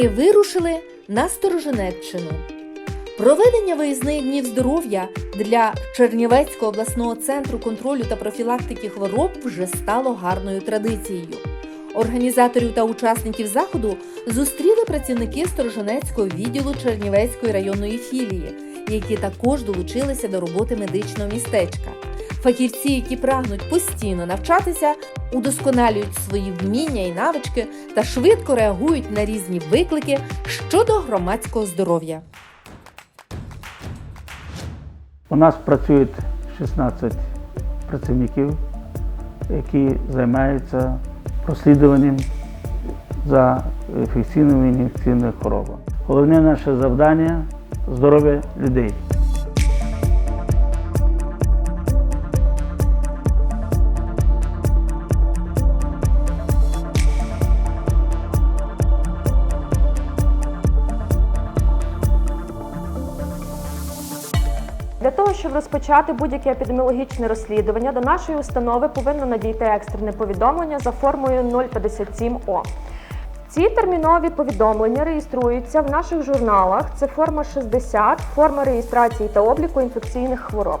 Ми вирушили на Сторожинеччину. Проведення виїзних днів здоров'я для Чернівецького обласного центру контролю та профілактики хвороб вже стало гарною традицією. Організаторів та учасників заходу зустріли працівники Сторожинецького відділу Чернівецької районної філії, які також долучилися до роботи медичного містечка. Фахівці, які прагнуть постійно навчатися, удосконалюють свої вміння і навички та швидко реагують на різні виклики щодо громадського здоров'я. У нас працюють 16 працівників, які займаються розслідуванням за інфекційними і неінфекційними хворобами. Головне наше завдання здоров'я людей. Щоб розпочати будь-яке епідеміологічне розслідування, до нашої установи повинно надійти екстрене повідомлення за формою 057О. Ці термінові повідомлення реєструються в наших журналах. Це форма 60, форма реєстрації та обліку інфекційних хвороб.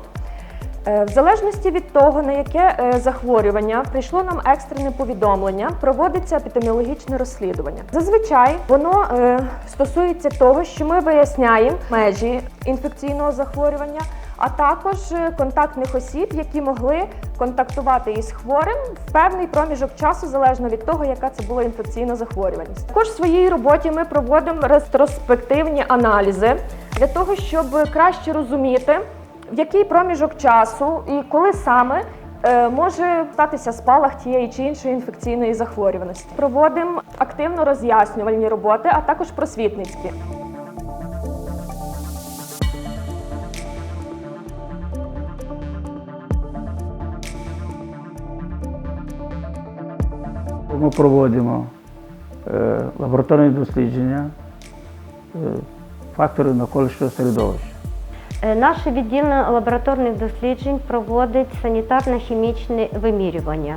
Е, В залежності від того, на яке е, захворювання прийшло нам екстрене повідомлення, проводиться епідеміологічне розслідування. Зазвичай воно е, стосується того, що ми виясняємо межі інфекційного захворювання, а також е, контактних осіб, які могли контактувати із хворим в певний проміжок часу, залежно від того, яка це була інфекційна захворюваність. Також в своїй роботі ми проводимо ретроспективні аналізи для того, щоб краще розуміти в який проміжок часу і коли саме е, може статися спалах тієї чи іншої інфекційної захворюваності. Проводимо активно роз'яснювальні роботи, а також просвітницькі. Ми проводимо е, лабораторні дослідження е, факторів навколишнього середовища. Е, Наше відділення лабораторних досліджень проводить санітарно-хімічне вимірювання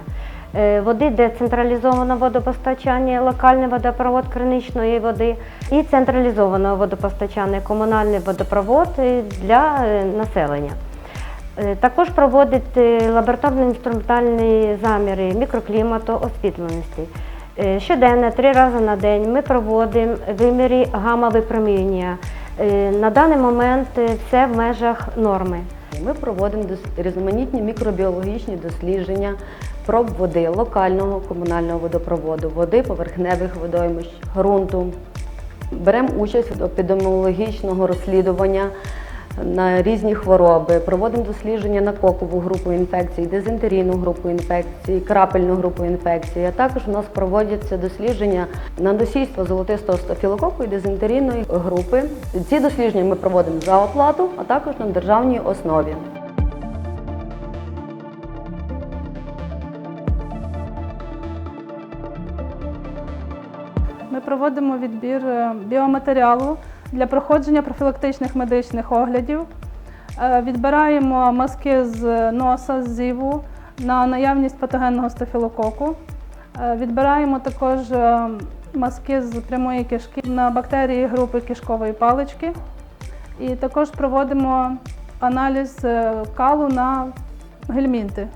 води децентралізованого водопостачання, локальний водопровод криничної води і централізованого водопостачання, комунальний водопровод для населення. Е, Також проводить е, лабораторно-інструментальні заміри мікроклімату, освітленості. Е, Щоденно, три рази на день ми проводимо виміри гамма-випромінення. Е, На даний момент е, все в межах норми. Ми проводимо різноманітні мікробіологічні дослідження проб води локального комунального водопроводу, води поверхневих водоймищ, ґрунту. Беремо участь в епідеміологічного розслідування на різні хвороби, проводимо дослідження на кокову групу інфекцій, дизентерійну групу інфекцій, крапельну групу інфекцій. А також у нас проводяться дослідження на носійство золотистого стафілококу і дизентерійної групи. Ці дослідження ми проводимо за оплату, а також на державній основі. Ми проводимо відбір е, біоматеріалу для проходження профілактичних медичних оглядів. Е, Відбираємо мазки з носа, з зіву на наявність патогенного стафілококу. Е, Відбираємо також е, мазки з прямої кишки на бактерії групи кишкової палички. І також проводимо аналіз калу на гельмінти.